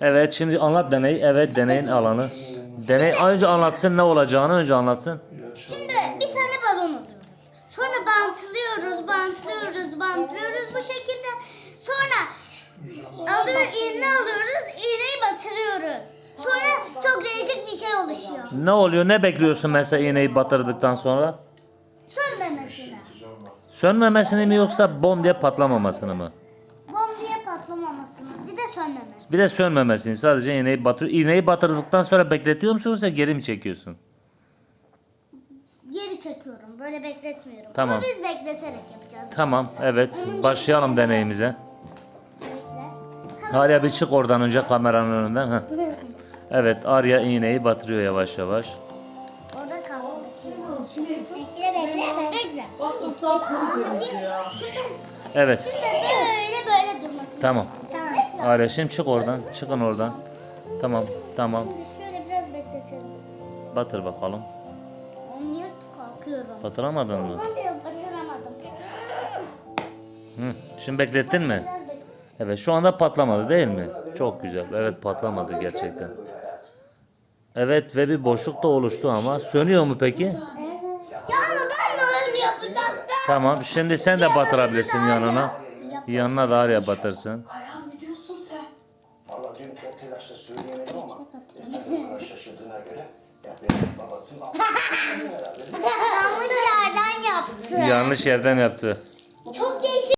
Evet şimdi anlat deneyi. Evet deneyin alanı. Deney önce anlatsın ne olacağını önce anlatsın. Şimdi bir tane balon alıyoruz. Sonra bantlıyoruz, bantlıyoruz, bantlıyoruz bu şekilde. Sonra alıyor, iğne alıyoruz, iğneyi batırıyoruz. Sonra çok değişik bir şey oluşuyor. Ne oluyor? Ne bekliyorsun mesela iğneyi batırdıktan sonra? Sönmemesine. Sönmemesini mi yoksa bom diye patlamamasını mı? Patlamamasını. Bir de sönmemesi. Bir de sönmemesini sadece iğneyi batır. İğneyi batırdıktan sonra bekletiyor musun yoksa geri mi çekiyorsun? Geri çekiyorum. Böyle bekletmiyorum. Tamam. Ama biz bekleterek yapacağız. Tamam evet başlayalım deneyimize. Bekle. Arya bir çık oradan önce kameranın önünden. Heh. Evet Arya iğneyi batırıyor yavaş yavaş. Orada kalsın. Şimdi Bekle bekle. Bekle. bak ıslak kuru temizliği ya. Şimdi, Evet şimdi böyle böyle durmasın. tamam. Şimdi çık oradan. Çıkın oradan. Tamam tamam. Şimdi şöyle biraz bekletelim. Batır bakalım. Olmuyor ki korkuyorum. Batıramadın mı? Batıramadım. Hı. Şimdi beklettin mi? Evet şu anda patlamadı değil mi? Çok güzel. Evet patlamadı gerçekten. Evet ve bir boşluk da oluştu ama sönüyor mu peki? Tamam şimdi sen de batırabilirsin yanına. Yanına da Arya batırsın. Valla dün o telaşla söyleyemedim ama eski bana şaşırdığına göre ya benim babasının herhalde. Yanlış yerden yaptı. Yanlış yerden yaptı.